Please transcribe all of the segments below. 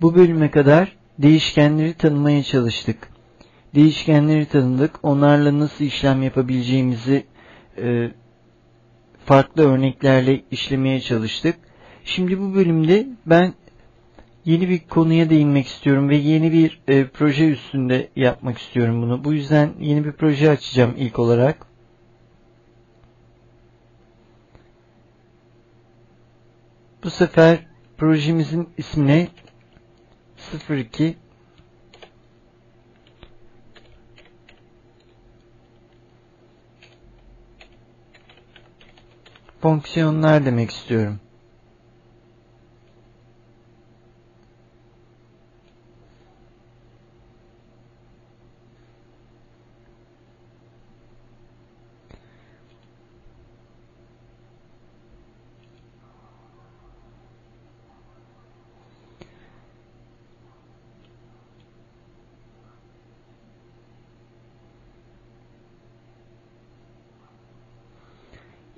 Bu bölüme kadar değişkenleri tanımaya çalıştık. Değişkenleri tanıdık, onlarla nasıl işlem yapabileceğimizi e, farklı örneklerle işlemeye çalıştık. Şimdi bu bölümde ben yeni bir konuya değinmek istiyorum ve yeni bir e, proje üstünde yapmak istiyorum bunu. Bu yüzden yeni bir proje açacağım ilk olarak. Bu sefer projemizin ismine 02 fonksiyonlar demek istiyorum.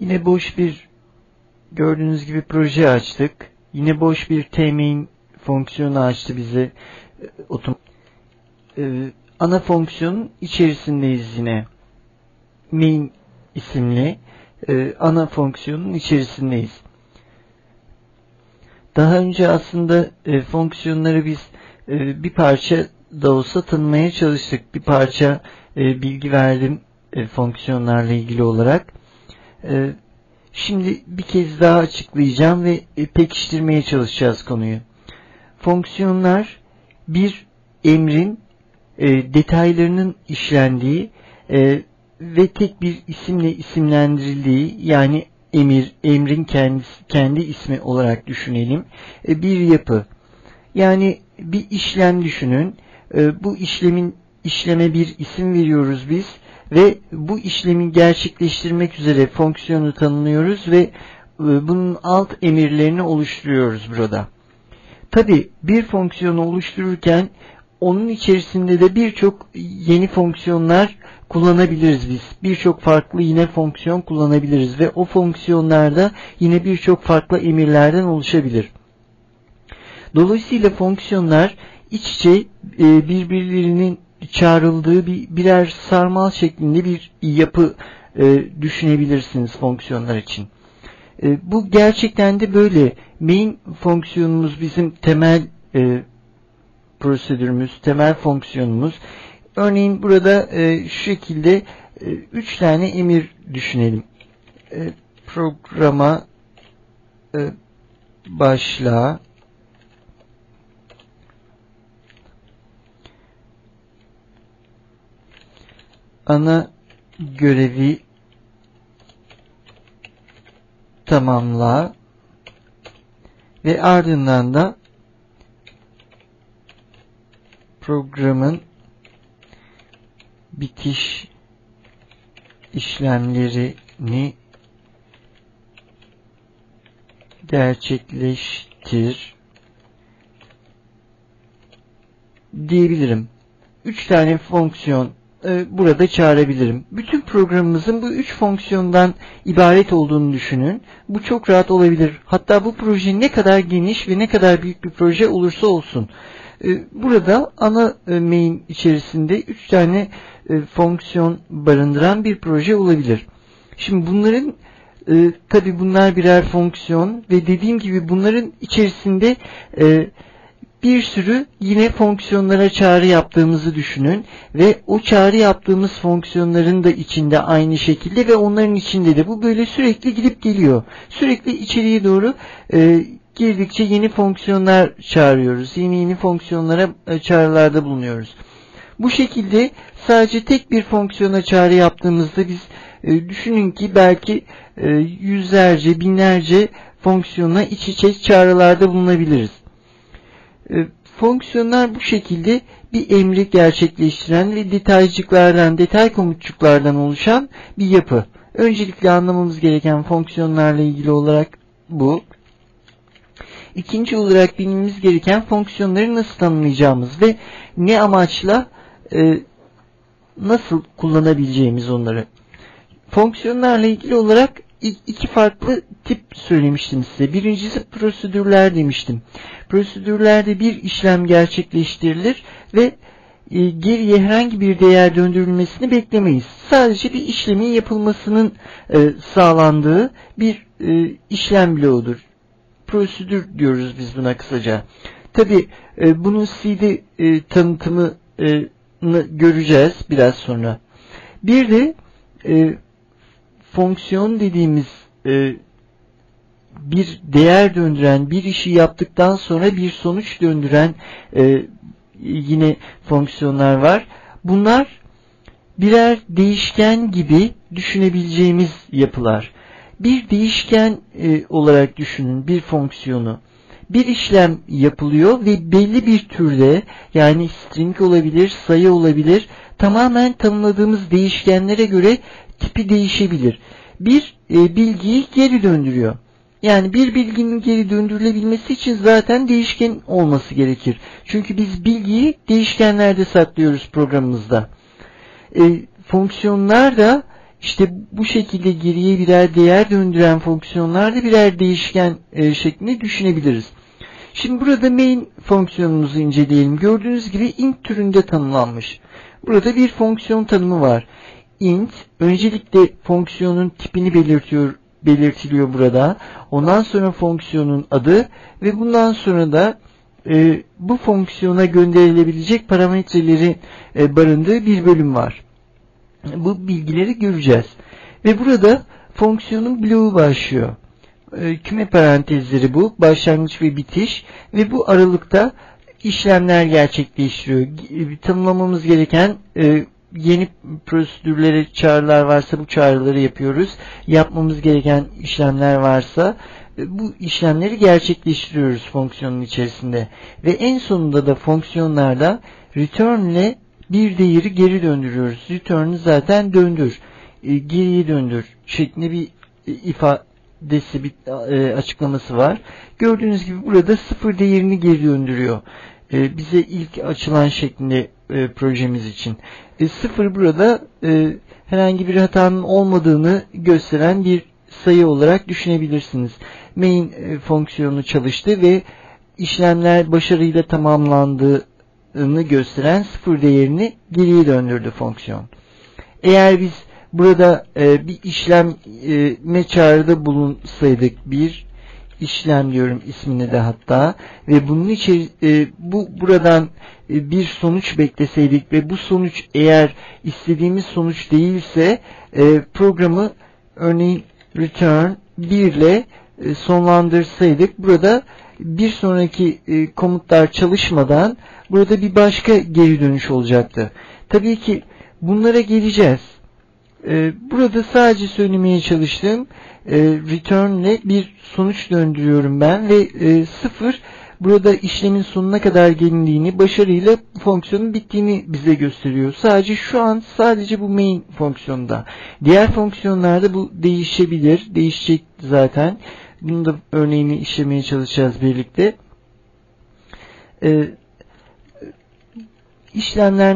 Yine boş bir gördüğünüz gibi proje açtık. Yine boş bir tmain fonksiyonu açtı bize. Ee, ana fonksiyonun içerisindeyiz yine. Main isimli e, ana fonksiyonun içerisindeyiz. Daha önce aslında e, fonksiyonları biz e, bir parça da olsa tanımaya çalıştık. Bir parça e, bilgi verdim fonksiyonlarla ilgili olarak. Ee, şimdi bir kez daha açıklayacağım ve pekiştirmeye çalışacağız konuyu. Fonksiyonlar bir emrin e, detaylarının işlendiği e, ve tek bir isimle isimlendirildiği yani emir, emrin kendisi, kendi ismi olarak düşünelim e, bir yapı. Yani bir işlem düşünün. Bu işlemin işleme bir isim veriyoruz biz ve bu işlemi gerçekleştirmek üzere fonksiyonu tanımlıyoruz ve e, bunun alt emirlerini oluşturuyoruz burada. Tabi bir fonksiyonu oluştururken onun içerisinde de birçok yeni fonksiyonlar kullanabiliriz biz. Birçok farklı yine fonksiyon kullanabiliriz ve o fonksiyonlarda yine birçok farklı emirlerden oluşabilir. Dolayısıyla fonksiyonlar iç içe e, birbirlerinin çağrıldığı bir birer sarmal şeklinde bir yapı e, düşünebilirsiniz fonksiyonlar için. E, bu gerçekten de böyle. Main fonksiyonumuz bizim temel e, prosedürümüz, temel fonksiyonumuz. Örneğin burada e, şu şekilde e, üç tane emir düşünelim. E, programa e, başla, ana görevi tamamla ve ardından da programın bitiş işlemlerini gerçekleştir diyebilirim. Üç tane fonksiyon e, burada çağırabilirim. Bütün programımızın bu üç fonksiyondan ibaret olduğunu düşünün. Bu çok rahat olabilir. Hatta bu proje ne kadar geniş ve ne kadar büyük bir proje olursa olsun. E, burada ana e, main içerisinde üç tane fonksiyon barındıran bir proje olabilir. Şimdi bunların tabi bunlar birer fonksiyon ve dediğim gibi bunların içerisinde bir sürü yine fonksiyonlara çağrı yaptığımızı düşünün ve o çağrı yaptığımız fonksiyonların da içinde aynı şekilde ve onların içinde de bu böyle sürekli gidip geliyor. Sürekli içeriye doğru e, girdikçe yeni fonksiyonlar çağırıyoruz. Yeni yeni fonksiyonlara e, çağrılarda bulunuyoruz. Bu şekilde sadece tek bir fonksiyona çağrı yaptığımızda biz e, düşünün ki belki e, yüzlerce, binlerce fonksiyona iç içe çağrılarda bulunabiliriz. E, fonksiyonlar bu şekilde bir emri gerçekleştiren ve detaycıklardan, detay komutçuklardan oluşan bir yapı. Öncelikle anlamamız gereken fonksiyonlarla ilgili olarak bu. İkinci olarak bilmemiz gereken fonksiyonları nasıl tanımlayacağımız ve ne amaçla e, nasıl kullanabileceğimiz onları. Fonksiyonlarla ilgili olarak iki farklı tip söylemiştim size. Birincisi prosedürler demiştim. Prosedürlerde bir işlem gerçekleştirilir ve e, geriye herhangi bir değer döndürülmesini beklemeyiz. Sadece bir işlemin yapılmasının e, sağlandığı bir e, işlem bloğudur. Prosedür diyoruz biz buna kısaca. Tabi e, bunun CD e, tanıtımını göreceğiz biraz sonra. Bir de e, fonksiyon dediğimiz e, bir değer döndüren, bir işi yaptıktan sonra bir sonuç döndüren e, yine fonksiyonlar var. Bunlar birer değişken gibi düşünebileceğimiz yapılar. Bir değişken e, olarak düşünün bir fonksiyonu. Bir işlem yapılıyor ve belli bir türde yani string olabilir, sayı olabilir tamamen tanımladığımız değişkenlere göre tipi değişebilir. Bir e, bilgiyi geri döndürüyor. Yani bir bilginin geri döndürülebilmesi için zaten değişken olması gerekir. Çünkü biz bilgiyi değişkenlerde saklıyoruz programımızda. E, fonksiyonlar da işte bu şekilde geriye birer değer döndüren fonksiyonlar da birer değişken e, şeklinde düşünebiliriz. Şimdi burada main fonksiyonumuzu inceleyelim. Gördüğünüz gibi int türünde tanımlanmış. Burada bir fonksiyon tanımı var. İnt öncelikle fonksiyonun tipini belirtiyor belirtiliyor burada. Ondan sonra fonksiyonun adı ve bundan sonra da e, bu fonksiyona gönderilebilecek parametreleri e, barındığı bir bölüm var. Bu bilgileri göreceğiz. Ve burada fonksiyonun bloğu başlıyor. E, küme parantezleri bu. Başlangıç ve bitiş. Ve bu aralıkta işlemler gerçekleştiriyor. E, tanımlamamız gereken e, yeni prosedürlere çağrılar varsa bu çağrıları yapıyoruz. Yapmamız gereken işlemler varsa e, bu işlemleri gerçekleştiriyoruz fonksiyonun içerisinde. Ve en sonunda da fonksiyonlarda return ile bir değeri geri döndürüyoruz. Return'ı zaten döndür, e, geriye döndür şeklinde bir e, ifadesi bir açıklaması var. Gördüğünüz gibi burada sıfır değerini geri döndürüyor. Bize ilk açılan şeklinde projemiz için. Sıfır burada herhangi bir hatanın olmadığını gösteren bir sayı olarak düşünebilirsiniz. Main e, fonksiyonu çalıştı ve işlemler başarıyla tamamlandığını gösteren sıfır değerini geriye döndürdü fonksiyon. Eğer biz burada e, bir işleme çağrıda bulunsaydık bir işlem diyorum ismini de hatta ve bunun için e, bu buradan e, bir sonuç bekleseydik ve bu sonuç eğer istediğimiz sonuç değilse e, programı örneğin return 1 ile e, sonlandırsaydık burada bir sonraki e, komutlar çalışmadan burada bir başka geri dönüş olacaktı. Tabii ki bunlara geleceğiz. E, burada sadece söylemeye çalıştığım return ile bir sonuç döndürüyorum ben ve sıfır burada işlemin sonuna kadar gelindiğini, başarıyla fonksiyonun bittiğini bize gösteriyor. Sadece şu an sadece bu main fonksiyonda. Diğer fonksiyonlarda bu değişebilir. Değişecek zaten. Bunu da örneğini işlemeye çalışacağız birlikte. Ee,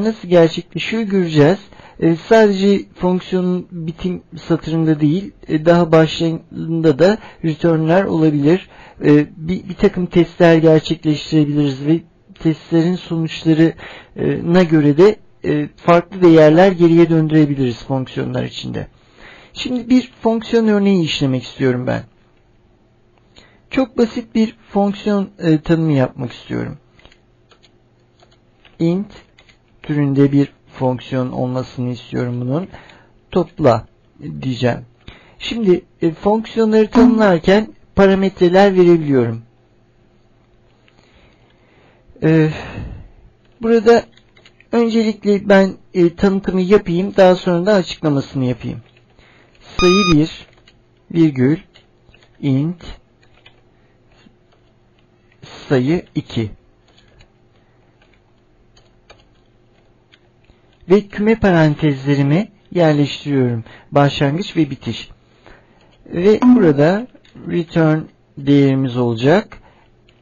nasıl gerçekleşiyor göreceğiz. Ee, sadece fonksiyonun bitim satırında değil, e, daha başlarında da return'ler olabilir. Ee, bir, bir takım testler gerçekleştirebiliriz ve testlerin sonuçlarına göre de e, farklı değerler geriye döndürebiliriz fonksiyonlar içinde. Şimdi bir fonksiyon örneği işlemek istiyorum ben. Çok basit bir fonksiyon e, tanımı yapmak istiyorum. int türünde bir fonksiyon olmasını istiyorum bunun. Topla diyeceğim. Şimdi e, fonksiyonları tanımlarken parametreler verebiliyorum. Ee, burada öncelikle ben e, tanıtımı yapayım. Daha sonra da açıklamasını yapayım. Sayı 1 virgül int sayı 2 ve küme parantezlerimi yerleştiriyorum. Başlangıç ve bitiş. Ve burada return değerimiz olacak.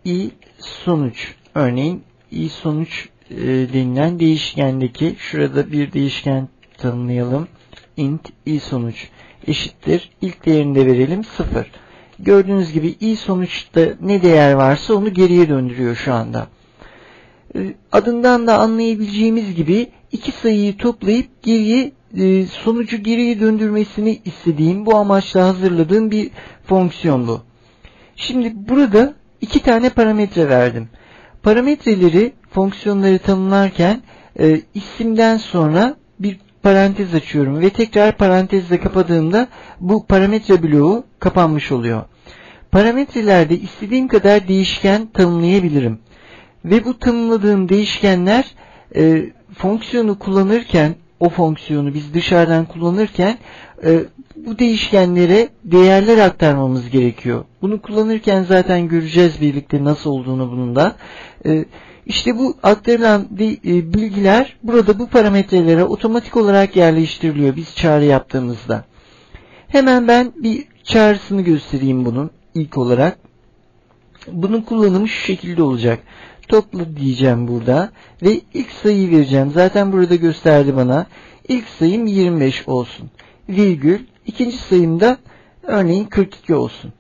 i sonuç. Örneğin i sonuç e, denilen değişkendeki şurada bir değişken tanımlayalım. int i sonuç. eşittir. İlk değerini de verelim 0. Gördüğünüz gibi i sonuçta ne değer varsa onu geriye döndürüyor şu anda. Ee, adından da anlayabileceğimiz gibi iki sayıyı toplayıp geriye e, sonucu geriye döndürmesini istediğim bu amaçla hazırladığım bir fonksiyon bu. Şimdi burada iki tane parametre verdim. Parametreleri fonksiyonları tanımlarken e, isimden sonra bir parantez açıyorum ve tekrar parantezle kapadığımda bu parametre bloğu kapanmış oluyor. Parametrelerde istediğim kadar değişken tanımlayabilirim. Ve bu tanımladığım değişkenler e, fonksiyonu kullanırken o fonksiyonu biz dışarıdan kullanırken e, bu değişkenlere değerler aktarmamız gerekiyor. Bunu kullanırken zaten göreceğiz birlikte nasıl olduğunu bunun da. E, işte bu aktarılan e, bilgiler burada bu parametrelere otomatik olarak yerleştiriliyor biz çağrı yaptığımızda. Hemen ben bir çağrısını göstereyim bunun ilk olarak. Bunun kullanımı şu şekilde olacak. Topla diyeceğim burada ve ilk sayıyı vereceğim. Zaten burada gösterdi bana. İlk sayım 25 olsun. Virgül. İkinci sayım da örneğin 42 olsun.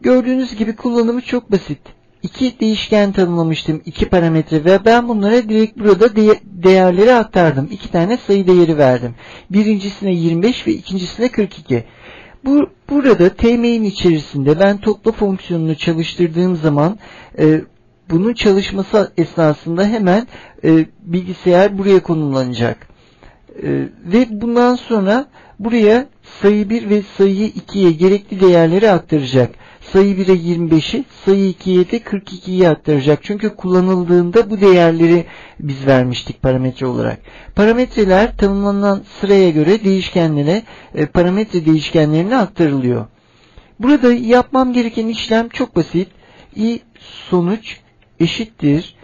Gördüğünüz gibi kullanımı çok basit iki değişken tanımlamıştım. iki parametre ve ben bunlara direkt burada de değerleri aktardım. İki tane sayı değeri verdim. Birincisine 25 ve ikincisine 42. Bu, burada tm'in içerisinde ben topla fonksiyonunu çalıştırdığım zaman e, bunun çalışması esnasında hemen e, bilgisayar buraya konumlanacak. E, ve bundan sonra buraya sayı 1 ve sayı 2'ye gerekli değerleri aktaracak sayı 1'e 25'i, sayı 2'ye de 42'yi aktaracak. Çünkü kullanıldığında bu değerleri biz vermiştik parametre olarak. Parametreler tanımlanan sıraya göre değişkenlere, e, parametre değişkenlerine aktarılıyor. Burada yapmam gereken işlem çok basit. i sonuç eşittir.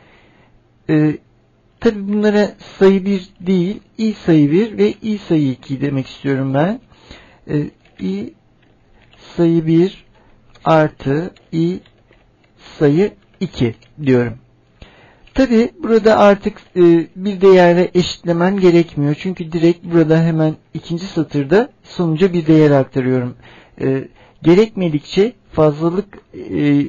E, Tabi bunlara sayı 1 değil, i sayı 1 ve i sayı 2 demek istiyorum ben. E, i sayı 1 artı i sayı 2 diyorum. Tabi burada artık e, bir değerle eşitlemem gerekmiyor. Çünkü direkt burada hemen ikinci satırda sonuca bir değer aktarıyorum. E, gerekmedikçe fazlalık e,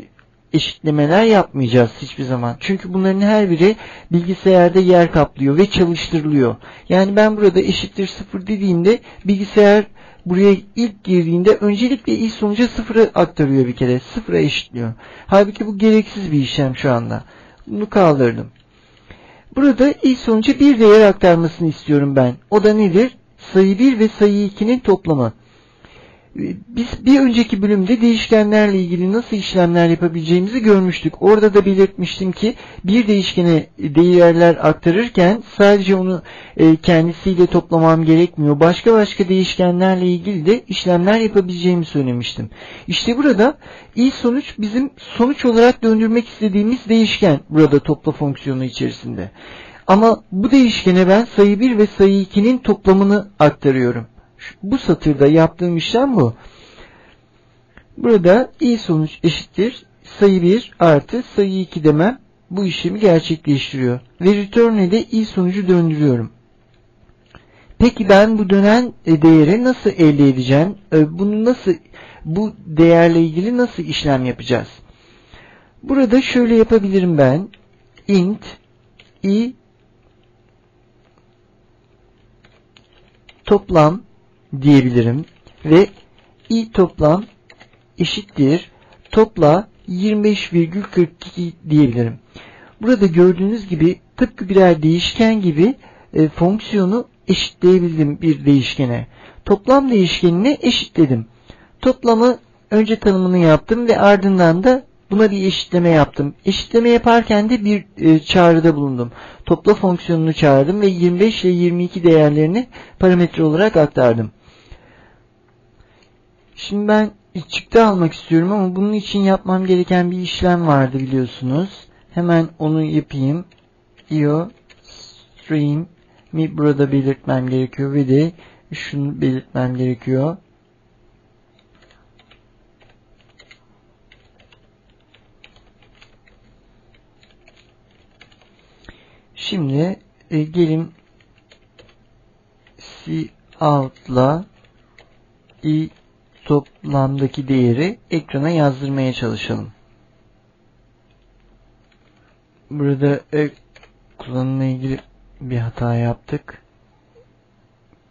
eşitlemeler yapmayacağız hiçbir zaman. Çünkü bunların her biri bilgisayarda yer kaplıyor ve çalıştırılıyor. Yani ben burada eşittir sıfır dediğimde bilgisayar buraya ilk girdiğinde öncelikle ilk sonuca sıfırı aktarıyor bir kere. Sıfıra eşitliyor. Halbuki bu gereksiz bir işlem şu anda. Bunu kaldırdım. Burada ilk sonuca bir değer aktarmasını istiyorum ben. O da nedir? Sayı 1 ve sayı 2'nin toplamı. Biz bir önceki bölümde değişkenlerle ilgili nasıl işlemler yapabileceğimizi görmüştük. Orada da belirtmiştim ki bir değişkene değerler aktarırken sadece onu e, kendisiyle toplamam gerekmiyor. Başka başka değişkenlerle ilgili de işlemler yapabileceğimi söylemiştim. İşte burada i sonuç bizim sonuç olarak döndürmek istediğimiz değişken burada topla fonksiyonu içerisinde. Ama bu değişkene ben sayı 1 ve sayı 2'nin toplamını aktarıyorum bu satırda yaptığım işlem bu. Burada i sonuç eşittir sayı 1 artı sayı 2 demem bu işlemi gerçekleştiriyor. Ve return'e de i sonucu döndürüyorum. Peki ben bu dönen e, değeri nasıl elde edeceğim? E, bunu nasıl bu değerle ilgili nasıl işlem yapacağız? Burada şöyle yapabilirim ben. int i toplam diyebilirim ve i toplam eşittir topla 25,42 diyebilirim. Burada gördüğünüz gibi tıpkı birer değişken gibi e, fonksiyonu eşitleyebildim bir değişkene. Toplam değişkenine eşitledim. Toplamı önce tanımını yaptım ve ardından da buna bir eşitleme yaptım. Eşitleme yaparken de bir e, çağrıda bulundum. Topla fonksiyonunu çağırdım ve 25 ile 22 değerlerini parametre olarak aktardım. Şimdi ben çıktı almak istiyorum ama bunun için yapmam gereken bir işlem vardı biliyorsunuz. Hemen onu yapayım. io stream mi burada belirtmem gerekiyor ve de şunu belirtmem gerekiyor. Şimdi e, gelin C out'la i toplamdaki değeri ekrana yazdırmaya çalışalım. Burada e, kullanımla ilgili bir hata yaptık.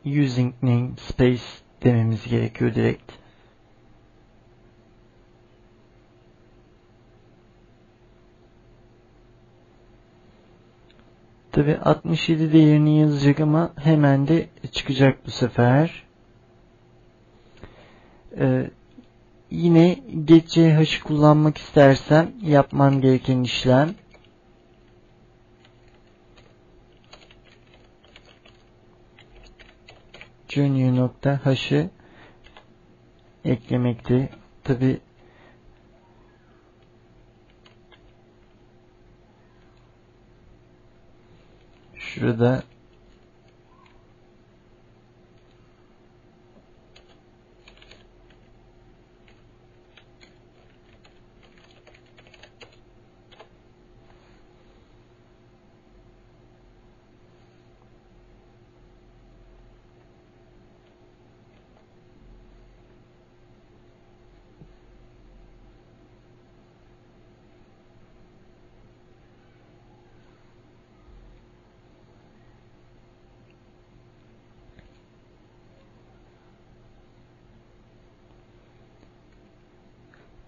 Using name space dememiz gerekiyor direkt. Tabi 67 değerini yazacak ama hemen de çıkacak bu sefer. Ee, yine getCH kullanmak istersem yapmam gereken işlem junior nokta h'ı eklemekti. Tabi şurada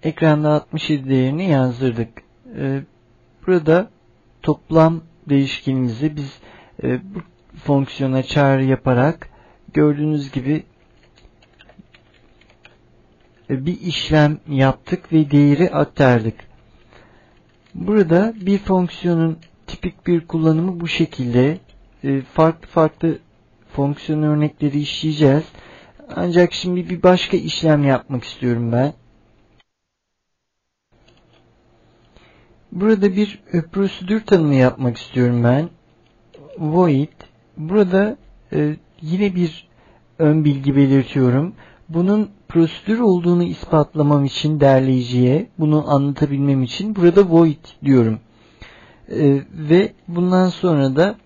ekranda 67 değerini yazdırdık. Ee, burada toplam değişkenimizi biz e, bu fonksiyona çağrı yaparak gördüğünüz gibi e, bir işlem yaptık ve değeri aktardık. Burada bir fonksiyonun tipik bir kullanımı bu şekilde. E, farklı farklı fonksiyon örnekleri işleyeceğiz. Ancak şimdi bir başka işlem yapmak istiyorum ben. Burada bir prosedür tanımı yapmak istiyorum ben. Void. Burada e, yine bir ön bilgi belirtiyorum. Bunun prosedür olduğunu ispatlamam için derleyiciye, bunu anlatabilmem için burada void diyorum. E, ve bundan sonra da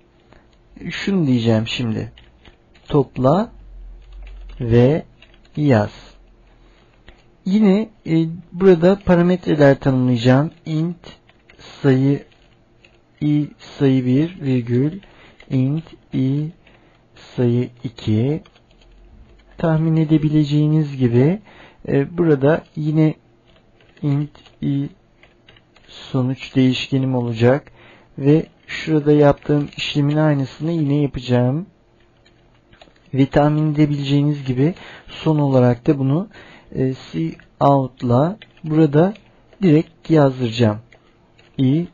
şunu diyeceğim şimdi. Topla ve yaz. Yine e, burada parametreler tanımlayacağım. int sayı i sayı 1 virgül int i sayı 2 tahmin edebileceğiniz gibi e, burada yine int i sonuç değişkenim olacak ve şurada yaptığım işlemin aynısını yine yapacağım. Ve tahmin edebileceğiniz gibi son olarak da bunu e, cout'la burada direkt yazdıracağım i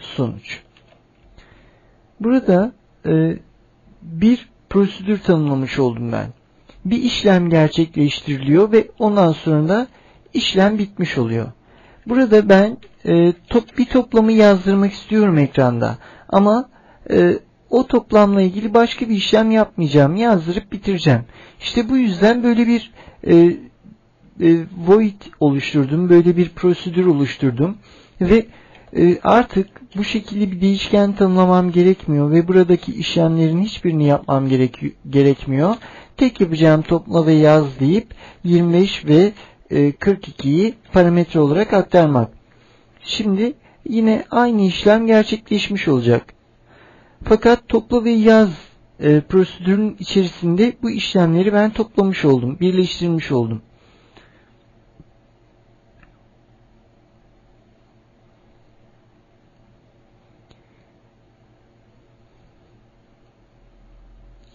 sonuç. Burada e, bir prosedür tanımlamış oldum ben. Bir işlem gerçekleştiriliyor ve ondan sonra da işlem bitmiş oluyor. Burada ben e, top, bir toplamı yazdırmak istiyorum ekranda. Ama e, o toplamla ilgili başka bir işlem yapmayacağım. Yazdırıp bitireceğim. İşte bu yüzden böyle bir e, e, void oluşturdum. Böyle bir prosedür oluşturdum. Ve artık bu şekilde bir değişken tanımlamam gerekmiyor ve buradaki işlemlerin hiçbirini yapmam gerek, gerekmiyor. Tek yapacağım topla ve yaz deyip 25 ve 42'yi e, parametre olarak aktarmak. Şimdi yine aynı işlem gerçekleşmiş olacak. Fakat topla ve yaz e, prosedürün içerisinde bu işlemleri ben toplamış oldum, birleştirmiş oldum.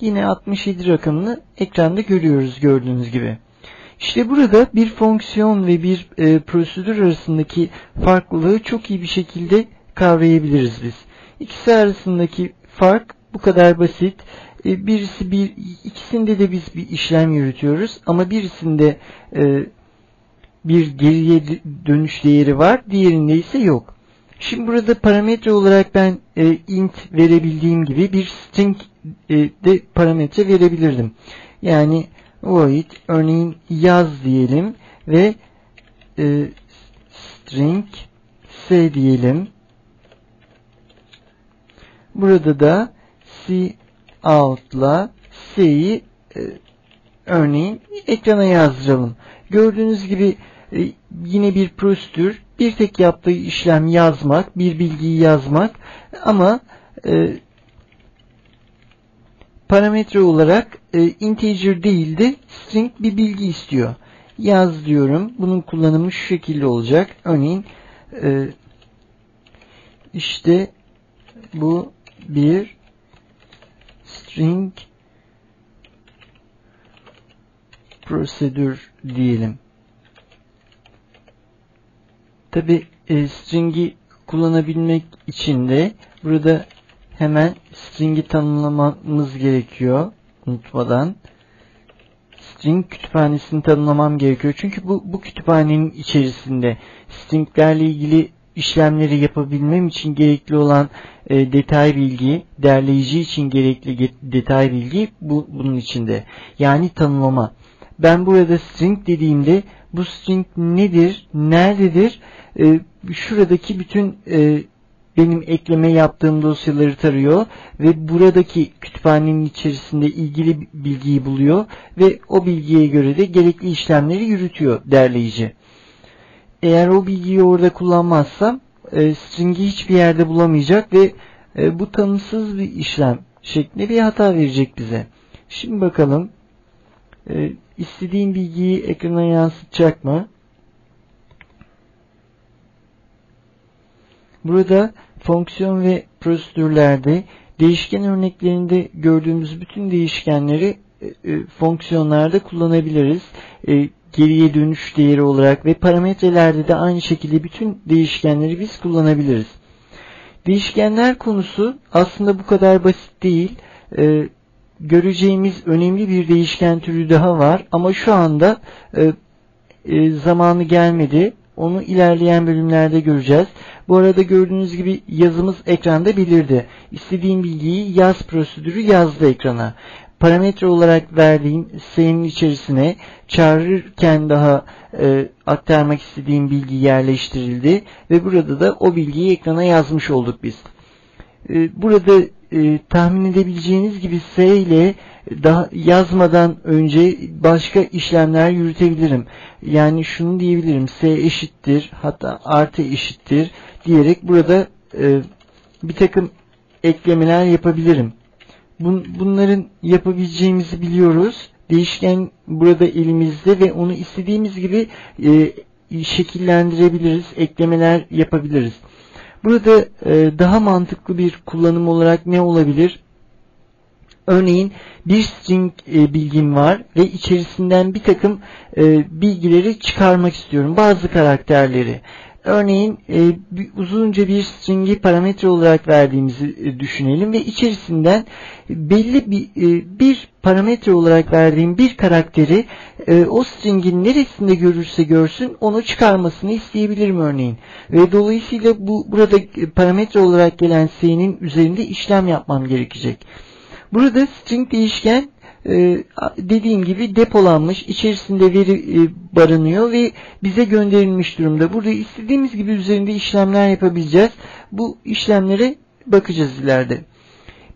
Yine 67 rakamını ekranda görüyoruz gördüğünüz gibi. İşte burada bir fonksiyon ve bir e, prosedür arasındaki farklılığı çok iyi bir şekilde kavrayabiliriz biz. İkisi arasındaki fark bu kadar basit. E, birisi bir, ikisinde de biz bir işlem yürütüyoruz ama birisinde e, bir geriye dönüş değeri var, diğerinde ise yok. Şimdi burada parametre olarak ben e, int verebildiğim gibi bir string e, de parametre verebilirdim. Yani void örneğin yaz diyelim ve e, string s diyelim. Burada da c out'la s'yi e, örneğin ekrana yazdıralım. Gördüğünüz gibi e, yine bir prosedür. Bir tek yaptığı işlem yazmak, bir bilgiyi yazmak ama e, parametre olarak e, integer değil de string bir bilgi istiyor. Yaz diyorum. Bunun kullanımı şu şekilde olacak. Örneğin e, işte bu bir string prosedür diyelim. Tabi e, string'i kullanabilmek için de burada hemen string'i tanımlamamız gerekiyor unutmadan. String kütüphanesini tanımlamam gerekiyor. Çünkü bu, bu kütüphanenin içerisinde stringlerle ilgili işlemleri yapabilmem için gerekli olan e, detay bilgi, derleyici için gerekli detay bilgi bu, bunun içinde. Yani tanımlama. Ben burada string dediğimde bu string nedir, nerededir, e, şuradaki bütün e, benim ekleme yaptığım dosyaları tarıyor ve buradaki kütüphanenin içerisinde ilgili bilgiyi buluyor ve o bilgiye göre de gerekli işlemleri yürütüyor derleyici. Eğer o bilgiyi orada kullanmazsam e, string'i hiçbir yerde bulamayacak ve e, bu tanımsız bir işlem şeklinde bir hata verecek bize. Şimdi bakalım e, istediğim bilgiyi ekrana yansıtacak mı? Burada fonksiyon ve prosedürlerde değişken örneklerinde gördüğümüz bütün değişkenleri e, e, fonksiyonlarda kullanabiliriz. E, geriye dönüş değeri olarak ve parametrelerde de aynı şekilde bütün değişkenleri biz kullanabiliriz. Değişkenler konusu aslında bu kadar basit değil. E, göreceğimiz önemli bir değişken türü daha var ama şu anda e, e, zamanı gelmedi. Onu ilerleyen bölümlerde göreceğiz. Bu arada gördüğünüz gibi yazımız ekranda belirdi. İstediğim bilgiyi yaz prosedürü yazdı ekrana. Parametre olarak verdiğim sayının içerisine çağırırken daha e, aktarmak istediğim bilgi yerleştirildi ve burada da o bilgiyi ekrana yazmış olduk biz. E, burada e, tahmin edebileceğiniz gibi S ile daha yazmadan önce başka işlemler yürütebilirim. Yani şunu diyebilirim. S eşittir hatta artı eşittir diyerek burada e, bir takım eklemeler yapabilirim. Bun, bunların yapabileceğimizi biliyoruz. Değişken burada elimizde ve onu istediğimiz gibi e, şekillendirebiliriz, eklemeler yapabiliriz. Burada e, daha mantıklı bir kullanım olarak ne olabilir? Örneğin bir string e, bilgim var ve içerisinden bir takım e, bilgileri çıkarmak istiyorum. Bazı karakterleri. Örneğin e, bir, uzunca bir stringi parametre olarak verdiğimizi e, düşünelim ve içerisinden belli bir, e, bir parametre olarak verdiğim bir karakteri e, o stringin neresinde görürse görsün onu çıkarmasını isteyebilirim örneğin. Ve dolayısıyla bu burada parametre olarak gelen s'nin üzerinde işlem yapmam gerekecek. Burada string değişken e, dediğim gibi depolanmış, içerisinde veri e, barınıyor ve bize gönderilmiş durumda. Burada istediğimiz gibi üzerinde işlemler yapabileceğiz. Bu işlemlere bakacağız ileride.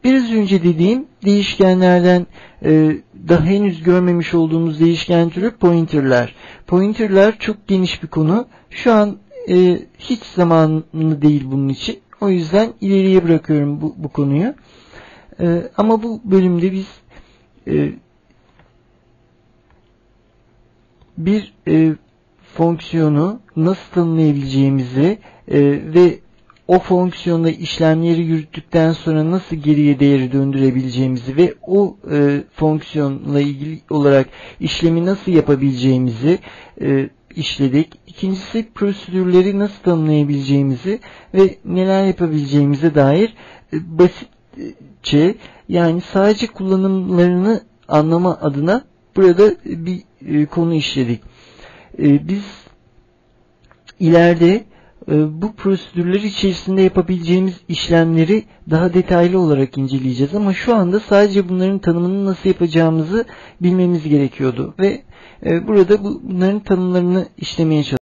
Biraz önce dediğim değişkenlerden e, daha henüz görmemiş olduğumuz değişken türü pointerler. Pointerler çok geniş bir konu. Şu an hiç zamanı değil bunun için. O yüzden ileriye bırakıyorum bu, bu konuyu. E, ama bu bölümde biz e, bir e, fonksiyonu nasıl tanımlayabileceğimizi e, ve o fonksiyonda işlemleri yürüttükten sonra nasıl geriye değeri döndürebileceğimizi ve o e, fonksiyonla ilgili olarak işlemi nasıl yapabileceğimizi e, işledik. İkincisi prosedürleri nasıl tanımlayabileceğimizi ve neler yapabileceğimize dair e, basitçe yani sadece kullanımlarını anlama adına burada bir e, konu işledik. E, biz ileride e, bu prosedürler içerisinde yapabileceğimiz işlemleri daha detaylı olarak inceleyeceğiz ama şu anda sadece bunların tanımını nasıl yapacağımızı bilmemiz gerekiyordu ve burada bunların tanımlarını işlemeye çalışıyoruz.